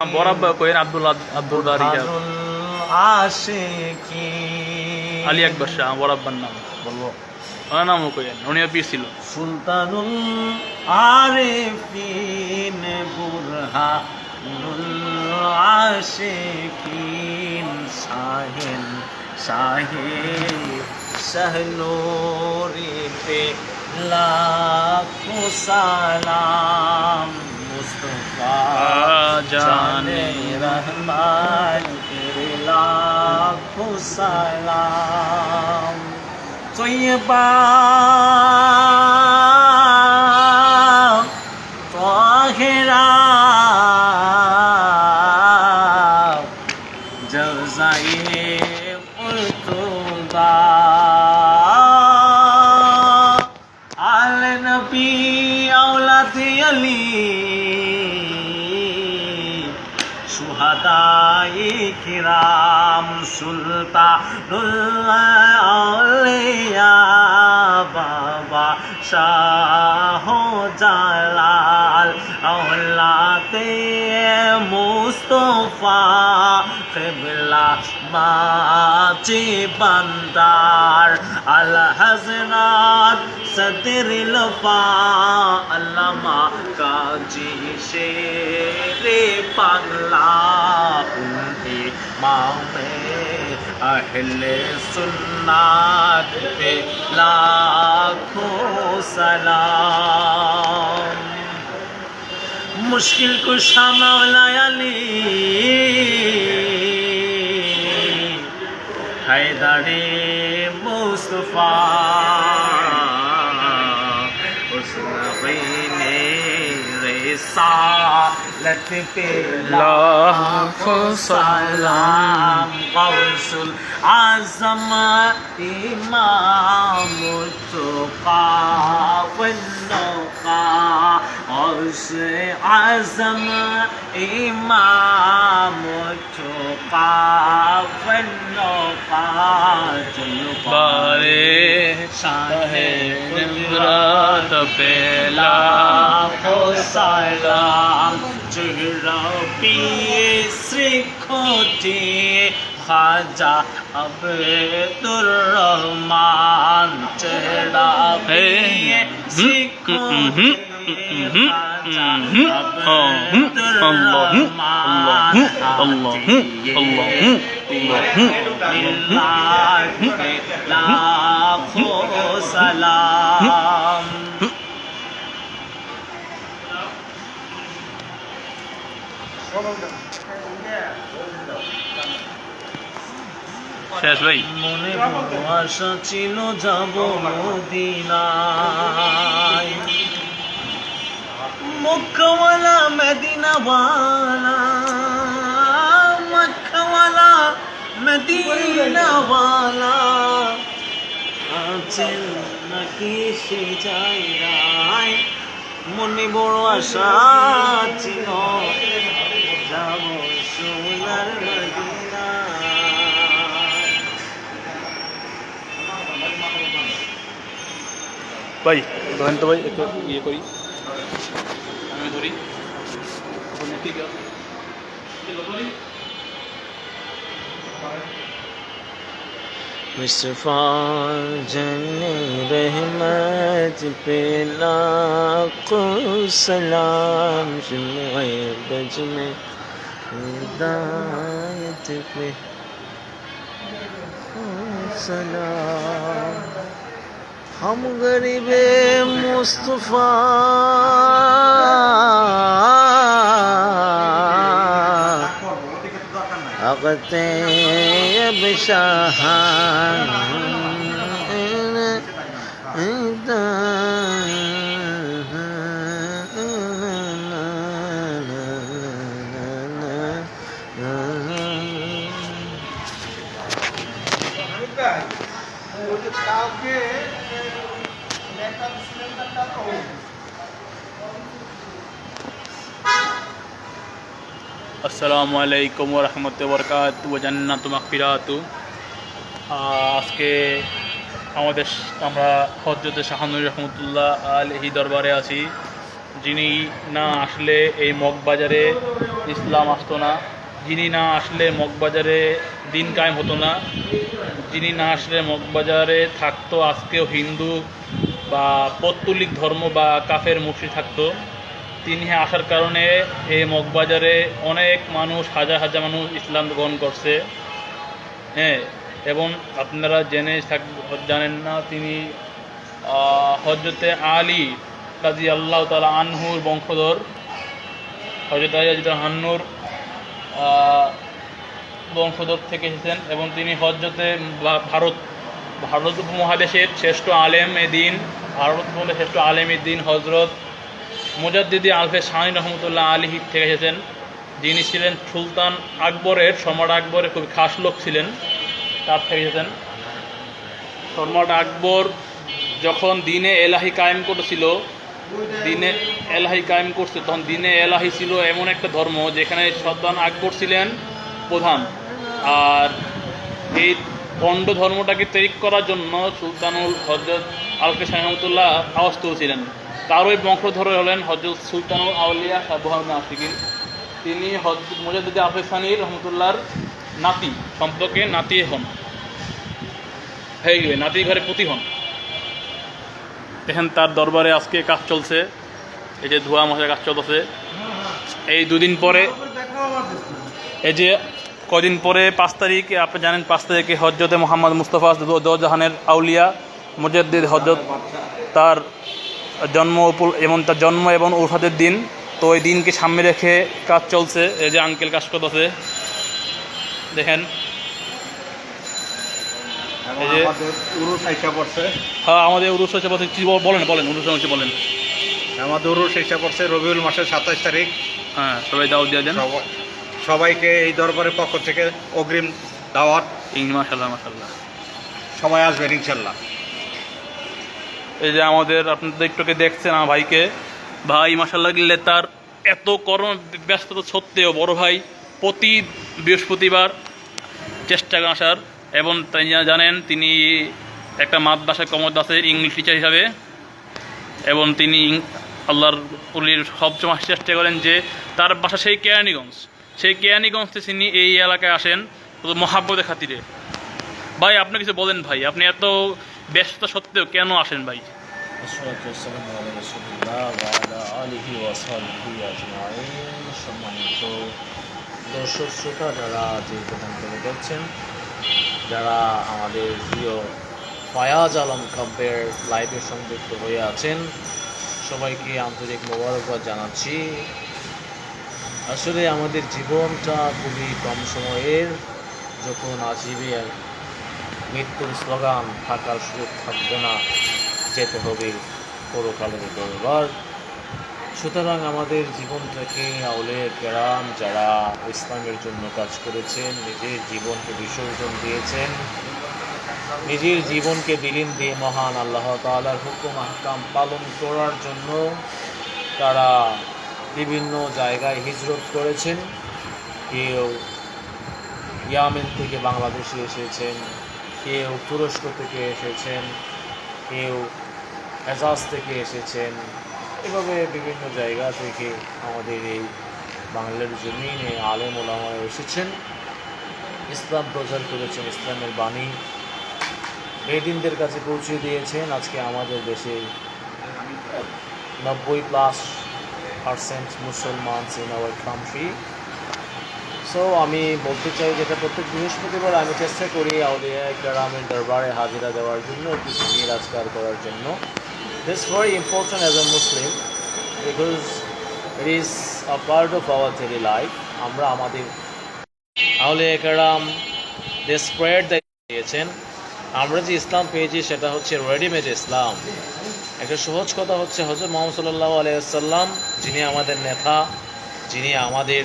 বরাব্বা কইন আব্দুল আব্দুল বারি আলী আকবর শাহ বরাব্বার নাম বলব ওনার নামও কইন উনিও পীর ছিল সুলতানুল আরিফিন বুরহানুল আশিকিন শাহিন শাহে শাহনুরি পে লাখো সালাম মুস্তফা জানে রহমান তেরে লাখো সালাম। সুহাদাই কিরাম সুলতানুল আউলিয়া বাবা শাহ জালাল আওলাতে মুস্তফা কিবলা মাচি বান্দার আল হজরত সদরিল পা আল্লামা কাজী শেরে বাংলা উনকে মামে আহলে সুন্নাত পে লাখোं सलाम मुश्किल कुशा मौला अली হায়দারে মুস্তফা। উসনবিনে রিসালত পে লাখো সালাম। গৌসুল আজম ইমামুল তুকা والنقا عرش عزم إمام التقى والنقا বারে শাহে নিমরাত পেলা লাখো সালাম জুরবি শ্রীখোটি খাজা আব্দুর রহমান। চেহরা হে, শ্রীখোটি খাজা আব্দুর রহমান। লাখো সালাম শেষ ভাই। মনে আশা ছিল যাব মদিনায়। মক্কাওয়ালা মদিনাওয়ালা। মদিনাওয়ালা আছেন নাকি সে জায়গায় মনে বড় আশা ছিল যাব সোনার মদিনায়। ভাই ধরেন তো ভাই একটু ইয়ে করি। আমি ধরি। ঠিক আছে मुस्तफ़ा जन रहमत पे लाखों सलाम शुमाए बज में हिदायत पे सलाम हम गरीबे मुस्तफ़ा فتيب شهان কাউকে ব্যাকআপ সিলিন্ডারটা আসসালামু আলাইকুম রহমত বরকাত ও জান্নাত মাকফিরাত আজকে আমাদের আমরা হজরতে শাহানুর রহমতুল্লাহ আলহি দরবারে আছি। যিনি না আসলে এই মগবাজারে ইসলাম আসতো না, যিনি না আসলে মগবাজারে দিন কায়েম হতো না, যিনি না আসলে মগবাজারে থাকতো, আজকেও হিন্দু বা পত্তলিক ধর্ম বা কাফের মুখী থাকতো। তিনি আসার কারণে এই মগবাজারে অনেক মানুষ, হাজার হাজার মানুষ ইসলাম গ্রহণ করছে। হ্যাঁ এবং আপনারা জেনে থাক, জানেন না তিনি হজরতে আলী কাজী আল্লাহ তালা আনহুর বংশধর। হজরত আলী আজিদ হান্নুর বংশধর থেকে এসেছেন এবং তিনি হজরতে ভারত ভারত উপমহাদেশের শ্রেষ্ঠ আলেম এ দিন, ভারত শ্রেষ্ঠ আলেম এ দিন হজরত মুজাদ্দিদি আলফে শাহিন রহমতুল্লাহ আলী থেকে এসেছেন। যিনি ছিলেন সুলতান আকবরের, সম্রাট আকবরের খুব খাস লোক ছিলেন, তার থেকে এসেছেন। সম্রাট আকবর যখন দিনে এলাহি কায়েম করেছিল, দিনে এলাহি কায়েম করছে, তখন দিনে এলাহি ছিল এমন একটা ধর্ম যেখানে সুলতান আকবর ছিলেন প্রধান। আর এই ভণ্ড ধর্মটাকে তৈরি করার জন্য সুলতানুল হজরত আলকে রহমতুল্লাহ আওয়াজ তুলছিলেন। তারই বংশধর হলেন হজরত সুলতানুল আউলিয়া সাবহান আশিকিন তিনি হজরত মুজাদ্দিদ আফেজ সানির রহমতুল্লাহর নাতি সম্পর্কে নাতি হন। হয়ে গেলে নাতি ঘরে পুতি হন। দেখেন তার দরবারে আজকে কাজ চলছে। এই যে ধোয়া মশার কাজ চলতেছে। এই দুদিন পরে, এই যে কদিন পরে পাঁচ তারিখ, আপনি জানেন পাঁচ তারিখে হজরতে মোহাম্মদ মুস্তফা দোজাহানের আউলিয়া, মুজাদ্দিদ হজরত তার জন্ম এবং তার জন্ম এবং উরফাতের দিন। তো ওই দিনকে সামনে রেখে কাজ চলছে। এই যে আঙ্কেল কাজ করতেছে। দেখেন। হ্যাঁ আমাদের উরুষ হচ্ছে বলতে কি বলেন বলেন উরুষ হচ্ছে বলেন। আমাদের উরুষ আইসা পড়ছে রবিউল মাসের সাতাশ তারিখ। হ্যাঁ সবাই দাওয়াত দিয়ে দেন। সবাইকে এই দরবারের পক্ষ থেকে অগ্রিম দাওয়াত। মাসাল্লাহ মাসাল্লাহ সবাই আসবেন ইনশাল্লাহ এই যে আমাদের আপনাদের একটুকে দেখছেন আমার ভাইকে। ভাই মাসাল্লাহ গেলে তার এত কর্ম ব্যস্ততা সত্ত্বেও বড় ভাই প্রতি বৃহস্পতিবার চেষ্টা আসার এবং তাই জানেন তিনি একটা মাদ্রাসা কমদাসের ইংলিশ টিচার হিসাবে এবং তিনি আল্লাহর উলির সবসময় চেষ্টা করেন যে তার বাসা সেই কেরানীগঞ্জ। সেই কেরানীগঞ্জ তিনি এই এলাকায় আসেন মহাব্বতের খাতিরে। ভাই, আপনি কিছু বলেন ভাই, আপনি এত ব্যস্ততা সত্ত্বেও কেন আসেন ভাই? সম্মানিত দর্শক শ্রোতা, যারা যে প্রধান দেখছেন, যারা আমাদের প্রিয় ফায়াজ আলম কাব্যের লাইভে সংযুক্ত হয়ে আছেন, সবাইকে আন্তরিক মোবারকবাদ জানাচ্ছি। আসলে আমাদের জীবনটা খুবই কম সময়ের, যখন আসিবে মৃত্যুর স্লোগান, থাকার সুযোগ থাকবে না, যেতে হবে পরকালের দরবার। সুতরাং আমাদের জীবন থেকে আউলে কেরাম যারা ইসলামের জন্য কাজ করেছেন, নিজের জীবনকে বিসর্জন দিয়েছেন, নিজের জীবনকে বিলীন দিয়ে মহান আল্লাহ তালার হুকুম, আহকাম পালন করার জন্য তারা বিভিন্ন জায়গায় হিজরত করেছেন। কেউ ইয়ামেন থেকে বাংলাদেশে এসেছেন কেউ তুরস্ক থেকে এসেছেন, কেউ এজাজ থেকে এসেছেন, এভাবে বিভিন্ন জায়গা থেকে আমাদের এই বাংলার জমিনে আলেম ওলামা এসেছেন। ইসলাম প্রচার করেছেন, ইসলামের বাণী বেদিনদের কাছে পৌঁছে দিয়েছেন। আজকে আমাদের দেশে নব্বই প্লাস পার্সেন্ট মুসলমান ইন আওয়ার কান্ট্রি সো আমি বলতে চাই যেটা প্রত্যেক বৃহস্পতিবার আমি চেষ্টা করি আউলিয়া গ্রামের দরবারে হাজিরা দেওয়ার জন্য কিছু আজকার করার জন্য। This very important as a Muslim because it is a part of our daily life আমরা আমাদের আউলিয়া গ্রাম দে স্প্রেড দিয়েছেন আমরা যে ইসলাম পেয়েছি সেটা হচ্ছে রেডিমেড ইসলাম। একটা সহজ কথা হচ্ছে হজরত মোহাম্মদ সাল্লাহ আলাইসাল্লাম যিনি আমাদের নেতা, যিনি আমাদের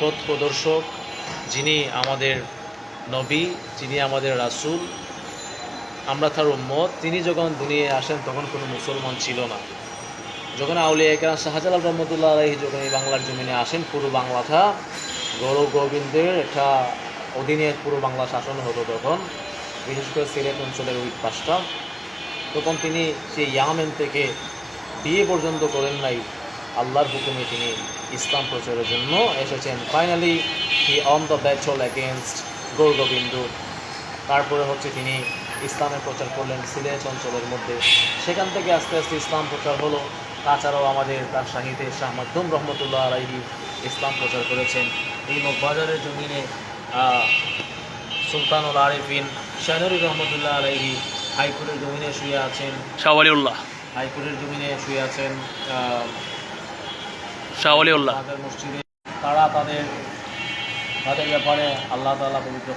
পথ প্রদর্শক, যিনি আমাদের নবী, যিনি আমাদের রাসূল, আমরা তার উম্মত। তিনি যখন দুনিয়ায় আসেন, তখন কোনো মুসলমান ছিল না। যখন আউলিয়া একরাম শাহজালাল রহমতুল্লাহ আলাহি যখন এই বাংলার জমিনে আসেন, পুরো বাংলাটা গৌরব গোবিন্দের একটা অধীনে পুরো বাংলা শাসন হতো তখন, বিশেষ করে সিলেট অঞ্চলের ওই তখন তিনি সেই ইয়ামেন থেকে বিয়ে পর্যন্ত করেন নাই। আল্লাহর হুকুমে তিনি ইসলাম প্রচারের জন্য এসেছেন। Finally he on the battle against Gour Gobinda তারপরে হচ্ছে তিনি ইসলামের প্রচার করলেন সিলেট অঞ্চলের মধ্যে। সেখান থেকে আস্তে আস্তে ইসলাম প্রচার হলো। তাছাড়াও আমাদের তার শাহিদে শাহ মাকদুম রহমতুল্লাহ আলাইহি ইসলাম প্রচার করেছেন। এই মগবাজারের জমিনে সুলতানুল আরিফিন শাহনুরি রহমতুল্লাহ আলাইহি হাইকোর্টের জমিনে শুয়ে আছেন। শাহওয়ালিউল্লাহ হাইকোর্টের জমিনে শুয়ে আছেন তাদের মসজিদে তারা তাদের তাদের ব্যাপারে আল্লাহ তালা পবিত্র